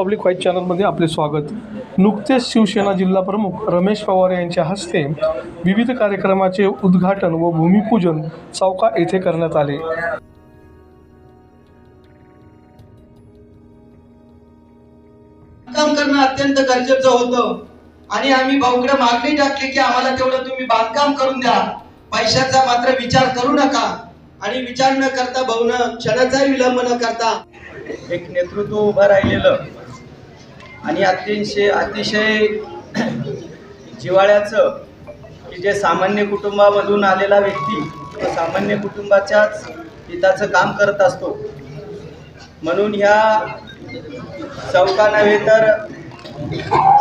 Public white चॅनलमध्ये आपले स्वागत. नुकतेच शिवसेना जिल्हा प्रमुख रमेश पवार यांच्या हस्ते विविध कार्यक्रमाचे उद्घाटन व भूमिपूजन चौका येथे करण्यात आले. काम करणं अत्यंत गरजेचं होतं. आणि आम्ही भाऊकडे मागणी टाकली की आम्हाला तेवढं तुम्ही बांधकाम करून द्या. पैशाचा मात्र विचार करू नका. आणि विचार न करता भाऊनं क्षणाचाही विलंब न करता एक नेतृत्व उभं राहिलेलं. आणि अतिशय अतिशय जिवाळ्याचं की जे सामान्य कुटुंबामधून आलेला व्यक्ती तो सामान्य कुटुंबाच्याच हिताचं काम करत असतो. म्हणून ह्या चौका नव्हे तर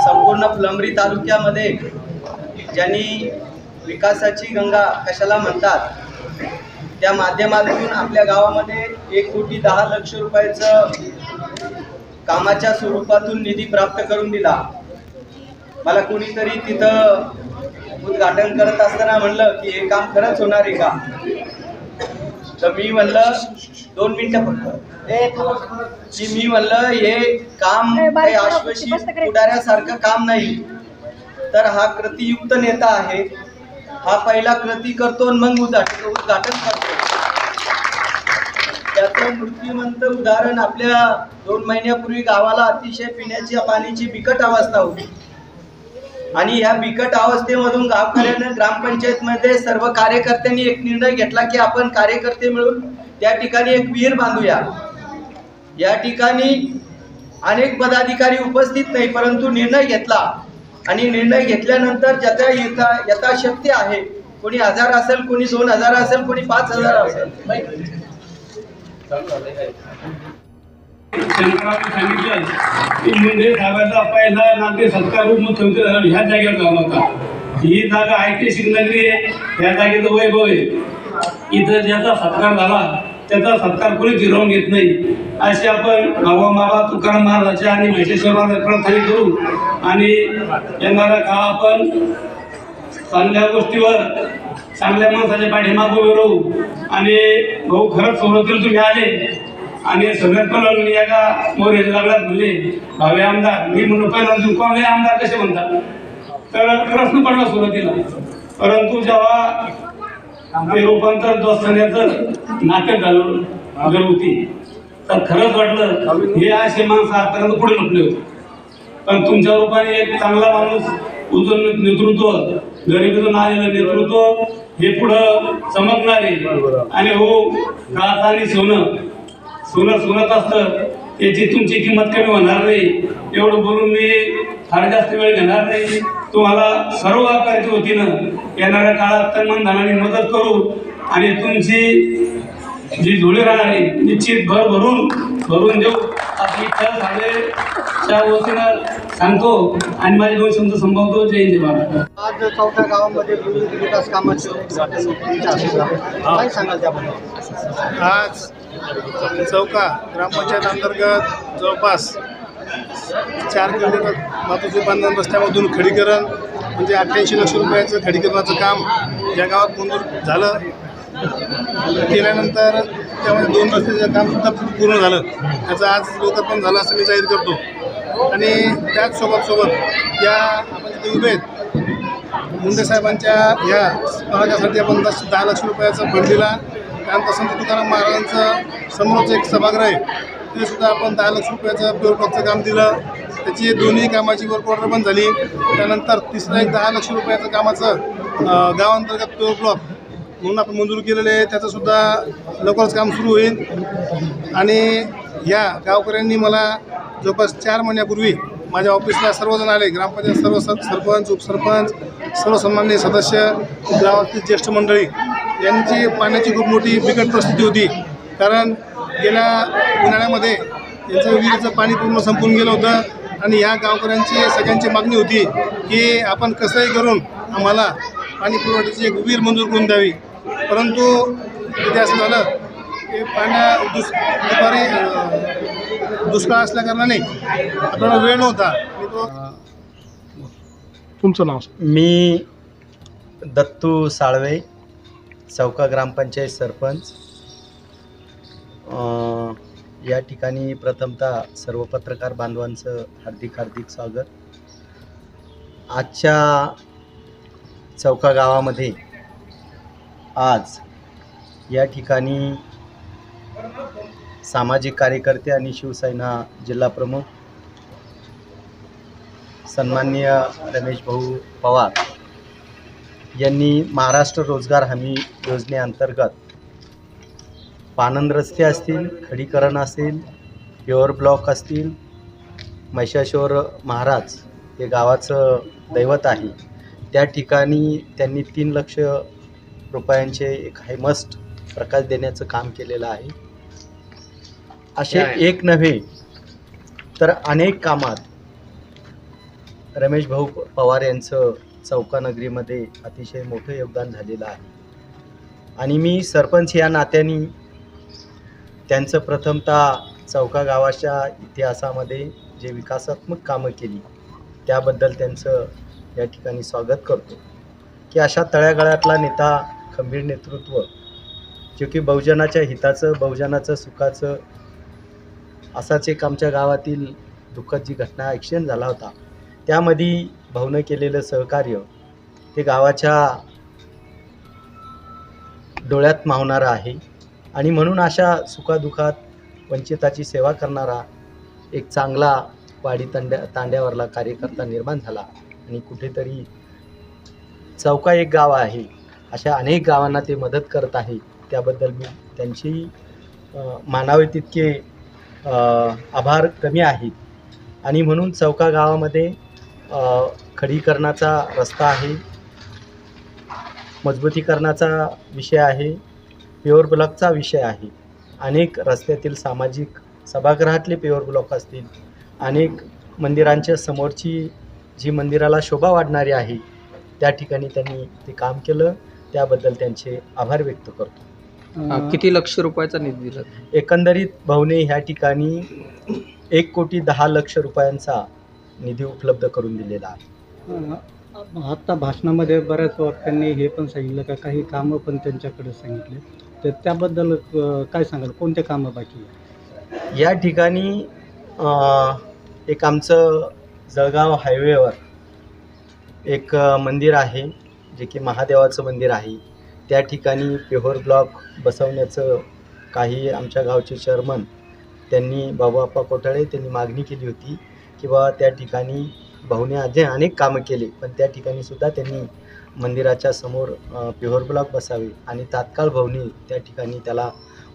संपूर्ण फुलंब्री तालुक्यामध्ये ज्यांनी विकासाची गंगा कशाला म्हणतात त्या माध्यमातून आपल्या गावामध्ये एक कोटी दहा लक्ष रुपयाचं कामाच्या स्वरूपातून निधी प्राप्त करून दिला. मला कोणीतरी तिथं उद्घाटन करत असताना म्हणलं की हे काम खरंच होणार आहे का? तर मी म्हणलं दोन मिनिटं फक्त. की मी म्हणलं हे काम काही आश्वासित पुढाऱ्यासारखं काम नाही. तर हा कृतीयुक्त नेता आहे. हा पहिला कृती करतो आणि मग उद्घाटन उद्घाटन करतो. त्याचं मूर्तिमंत उदाहरण आपल्या दोन महिन्यापूर्वी गावाला अतिशय पिण्याची पाण्याची बिकट अवस्था होती. आणि या बिकट अवस्थेमधून गावकऱ्यानं ग्रामपंचायतमध्ये सर्व कार्यकर्त्यांनी एक निर्णय घेतला की आपण कार्यकर्ते मिळून त्या ठिकाणी एक विहीर बांधूया. या ठिकाणी अनेक पदाधिकारी उपस्थित नाही परंतु निर्णय घेतला. आणि निर्णय घेतल्यानंतर ज्याचा यथा यथाशक्ती आहे कोणी हजार असेल कोणी दोन हजार असेल कोणी पाच हजार असेल. शंकराने सांगितलं की मुंडे साहेबांचा पहिला नाते सत्कार रूप मुख्यमंत्री झाला ह्या जागेवर झाला होता ही जागा ऐतिहासिक नगरी आहे ह्या जागेचं वैभव आहे इथं ज्याचा सत्कार झाला त्याचा सत्कार कोणी जिरवून घेत नाही असे आपण गावा मावा तुकाराम महाराजाच्या आणि म्हैसेश्वर महाराज प्रार्थना करू आणि येणारा काळ आपण चांगल्या गोष्टीवर चांगल्या माणसाच्या पाठीमागं उभे राहू. आणि भाऊ खरंच सोबतील तुम्ही आले. आणि सगळ्यात पहिलं मी एका मोरेच्या लागल्यात म्हणले भावे आमदार मी म्हणून पहिला तुम्ही आमदार कसे म्हणतात तर प्रश्न पडला सुरुवातीला. परंतु जेव्हा ते रूपांतर दोस्तान्याचं नाटक झालं होती तर खरंच वाटलं हे असे माणसं आतापर्यंत पुढे लपले होते. पण तुमच्या रूपाने एक चांगला माणूस उजून नेतृत्व गरिबीतून आलेलं नेतृत्व हे पुढं चमकणार. आहे आणि हो काळात आणि सोनं. सोनं सोनत असतं. त्याची तुमची किंमत कमी होणार नाही एवढं बोलून मी फार जास्त वेळ घेणार नाही. तुम्हाला सर्व आकाराच्या वतीनं येणाऱ्या काळात तन्मान मदत करू. आणि तुमची जी जोडी राहणार आहे निश्चित भर भरून भरून देऊ. इच्छा झालेच्या वतीनं सांगतो. आणि माझे दोन शब्द संभवतो जय हिंद महाराज आज चौथ्या गावामध्ये विविध विकास कामाचे. काय सांगाल त्याबद्दल? आज चौका ग्रामपंचायत अंतर्गत जवळपास चार किलोमीटर मातोश्री बांधण रस्त्यामधून खडीकरण म्हणजे अठ्ठ्याऐंशी लक्ष रुपयाचं खडीकरणाचं काम या गावात मंजूर झालं. केल्यानंतर त्यामध्ये दोन रस्त्याचं कामसुद्धा पूर्ण झालं. त्याचं आज लोकार्पण झालं असं मी जाहीर करतो. आणि त्याचसोबत सोबत या आपण जिथे उभे आहेत. मुंडे साहेबांच्या ह्या समाजासाठी आपण दस दहा लक्ष रुपयाचा फंड दिला. त्यानंतर संत तुकाराम महाराजांचं समोरचं एक सभागृह आहे. ते सुद्धा आपण दहा लक्ष रुपयाचं प्युअर काम दिलं. त्याची दोन्ही कामाची वर्क ऑर्डर पण झाली. त्यानंतर तिसरं एक दहा लक्ष रुपयाचं कामाचं गावांतर्गत प्युअर ब्लॉक म्हणून आपण मंजूर केलेले आहे. त्याचंसुद्धा लवकरच काम सुरू होईल. आणि या गावकऱ्यांनी मला जवळपास चार महिन्यापूर्वी माझ्या ऑफिसला सर्वजण आले. ग्रामपंचायत सर्व सरपंच उपसरपंच सर्वसन्मान्य सदस्य गावातील ज्येष्ठ मंडळी यांची पाण्याची खूप मोठी बिकट परिस्थिती होती. कारण गेल्या उन्हाळ्यामध्ये यांचं विहिरीचं पाणी पूर्ण संपून गेलं होतं. आणि या गावकऱ्यांची सगळ्यांची मागणी होती की आपण कसंही करून आम्हाला पाणी पुरवठ्याची एक विहीर मंजूर करून द्यावी. परंतु तिथे असं झालं की पाण्या दुस दुपारी दुष्काळ असल्याकारणाने आपल्याला वेळ नव्हता. तुमचं नाव मी दत्तू साळवे चौका ग्रामपंचायत सरपंच. अं, या ठिकाणी प्रथमतः सर्व पत्रकार बांधवांचं हार्दिक हार्दिक स्वागत. आजच्या चौका गावामध्ये आज या ठिकाणी सामाजिक कार्यकर्ते आणि शिवसेना जिल्हाप्रमुख सन्माननीय रमेश भाऊ पवार यांनी महाराष्ट्र रोजगार हमी योजनेअंतर्गत पानंद रस्ते असतील खडीकरण असेल प्युअर ब्लॉक असतील महिषाशोर महाराज हे गावाचं दैवत आहे. त्या ठिकाणी त्यांनी तीन लक्ष रुपयांचे एक हायमस्ट प्रकाश देण्याचं काम केलेलं आहे. असे एक नव्हे तर अनेक कामात रमेश भाऊ पवार यांचं चौका नगरीमध्ये अतिशय मोठं योगदान झालेलं आहे. आणि मी सरपंच या नात्याने त्यांचं प्रथमतः चौका गावाच्या इतिहासामध्ये जे विकासात्मक कामं केली त्याबद्दल त्यांचं या ठिकाणी स्वागत करतो. की अशा तळ्यागळ्यातला नेता खंबीर नेतृत्व जे की बहुजनाच्या हिताचं बहुजनाचं सुखाचं असाच एक आमच्या गावातील दुःखद जी घटना ॲक्सिडेंट झाला होता. त्यामध्ये भाऊनं केलेलं सहकार्य ते गावाच्या डोळ्यात मावणारं आहे. आणि म्हणून अशा सुखादुखात वंचिताची सेवा करणारा एक चांगला वाडी तांड्या तांड्यावरला कार्यकर्ता निर्माण झाला. आणि कुठेतरी चौका एक गाव आहे. अशा अनेक गावांना ते मदत करत आहे. त्याबद्दल मी त्यांची मानावे तितके आभार कमी आहेत. आणि म्हणून चौका गावामध्ये खडीकरणाचा रस्ता आहे. मजबूतीकरणाचा विषय आहे. प्युअर ब्लॉकचा विषय आहे. अनेक रस्त्यातील सामाजिक सभागृहातले प्युअर ब्लॉक असतील. अनेक मंदिरांच्या समोरची जी मंदिराला शोभा वाढणारी आहे त्या ठिकाणी त्यांनी ते काम केलं. त्याबद्दल त्यांचे आभार व्यक्त करतो. अं, किती लक्ष रुपयाचा निधी दिला? एकंदरीत भाऊने ह्या ठिकाणी एक कोटी दहा लक्ष रुपयांचा निधी उपलब्ध करून दिलेला आहे. आत्ता भाषणामध्ये बऱ्याच वाक्यांनी हे पण सांगितलं का काही कामं पण त्यांच्याकडे सांगितले. तर त्याबद्दल अ, काय सांगाल? कोणते कामं बाकी आहे या ठिकाणी अ, एक आमचं जळगाव हायवेवर एक अ, मंदिर आहे. जे की महादेवाचं मंदिर आहे त्या ठिकाणी पेहोर ब्लॉक बसवण्याचं काही आमच्या गावचे चेअरमन त्यांनी बाबाप्पा कोठाळे त्यांनी मागणी केली होती की बाबा त्या ठिकाणी भाऊने आधी अनेक कामं केले पण त्या ठिकाणी सुद्धा त्यांनी मंदिराच्या समोर पेहोर ब्लॉक बसावे आणि तात्काळ भाऊने त्या ठिकाणी त्याला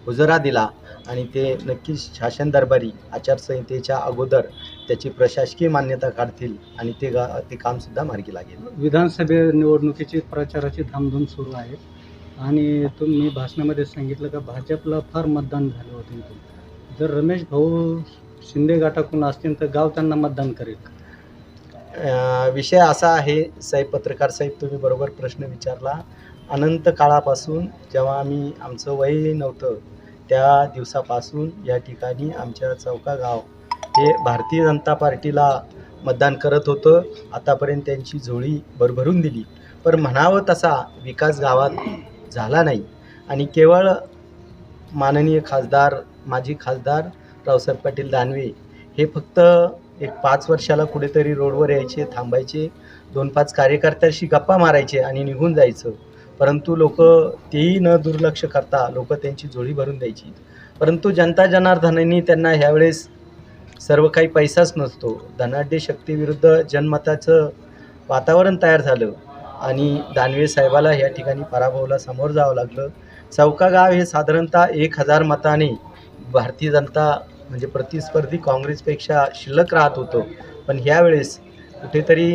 उजरा दिला आणि ते नक्कीच शासन दरबारी आचारसंहितेच्या अगोदर त्याची प्रशासकीय मान्यता काढतील आणि ते गा ते कामसुद्धा मार्गी लागेल विधानसभे निवडणुकीची प्रचाराची धामधूम सुरू आहे. आणि तुम्ही भाषणामध्ये सांगितलं का भाजपला फार मतदान झालं होतं जर रमेश भाऊ शिंदे गटाकडून असतील तर गाव त्यांना मतदान करेल विषय असा आहे साहेब पत्रकार साहेब तुम्ही बरोबर प्रश्न विचारला. अनंत काळापासून जेव्हा आम्ही आमचं वय नव्हतं त्या दिवसापासून या ठिकाणी आमच्या चौका गाव हे भारतीय जनता पार्टीला मतदान करत होतं. आतापर्यंत त्यांची झोळी भरभरून दिली. पण म्हणावं तसा विकास गावात झाला नाही. आणि केवळ माननीय खासदार माजी खासदार रावसाहेब पाटील दानवे हे फक्त एक पाच वर्षाला कुठेतरी रोडवर यायचे थांबायचे दोन पाच कार्यकर्त्याशी गप्पा मारायचे आणि निघून जायचं. परंतु लोक तेही न दुर्लक्ष करता लोक त्यांची जोळी भरून द्यायची. परंतु जनता जनार्दनांनी त्यांना ह्यावेळेस सर्व काही पैसाच नसतो. धनाढ्य शक्तीविरुद्ध जनमताचं वातावरण तयार झालं आणि दानवे साहेबाला या ठिकाणी पराभवला समोर जावं लागलं. चौका गाव हे साधारणतः एक हजार मताने भारतीय जनता म्हणजे प्रतिस्पर्धी काँग्रेसपेक्षा शिल्लक राहत होतं. पण ह्यावेळेस कुठेतरी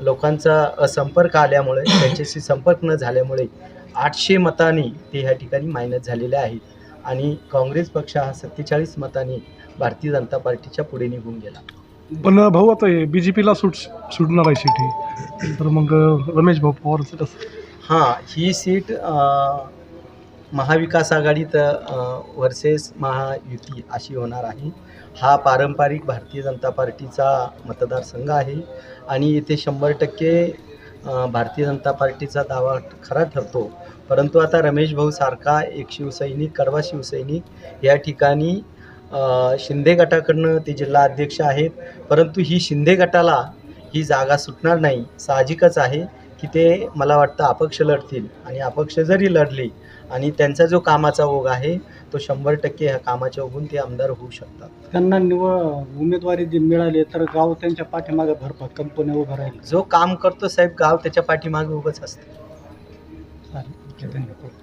लोकांचा असंपर्क आल्यामुळे त्यांच्याशी संपर्क न झाल्यामुळे आठशे मतांनी ते ह्या ठिकाणी मायनस झालेले आहेत. आणि काँग्रेस पक्ष हा सत्तेचाळीस मतांनी भारतीय जनता पार्टीच्या पुढे निघून गेला. पण भाऊ आता हे बी जे पीला सूट सुटणार आहे सीट तर मग रमेश भाऊ पवारचं कसं हां ही सीट महाविकास आघाडीत वर्सेस महायुती अशी होणार आहे. हा पारंपरिक भारतीय जनता पार्टीचा मतदारसंघ आहे आणि इथे शंभर टक्के भारतीय जनता पार्टीचा दावा खरा ठरतो. परंतु आता रमेश भाऊ सारखा एक शिवसैनिक कडवा शिवसैनिक या ठिकाणी शिंदे गटाकडनं ते जिल्हा अध्यक्ष आहेत. परंतु ही शिंदे गटाला ही जागा सुटणार नाही साहजिकच आहे. की ते मला वाटतं अपक्ष लढतील आणि अपक्ष जरी लढली आणि त्यांचा जो कामाचा ओघ आहे तो शंभर टक्के ह्या कामाच्या ओघून ते आमदार होऊ शकतात. त्यांना निवड उमेदवारी जी मिळाली तर गाव त्यांच्या पाठीमागे भरभक्कमपणे उभं राहील. जो काम करतो साहेब गाव त्याच्या पाठीमागे उभंच असतं. चालेल ओके, धन्यवाद.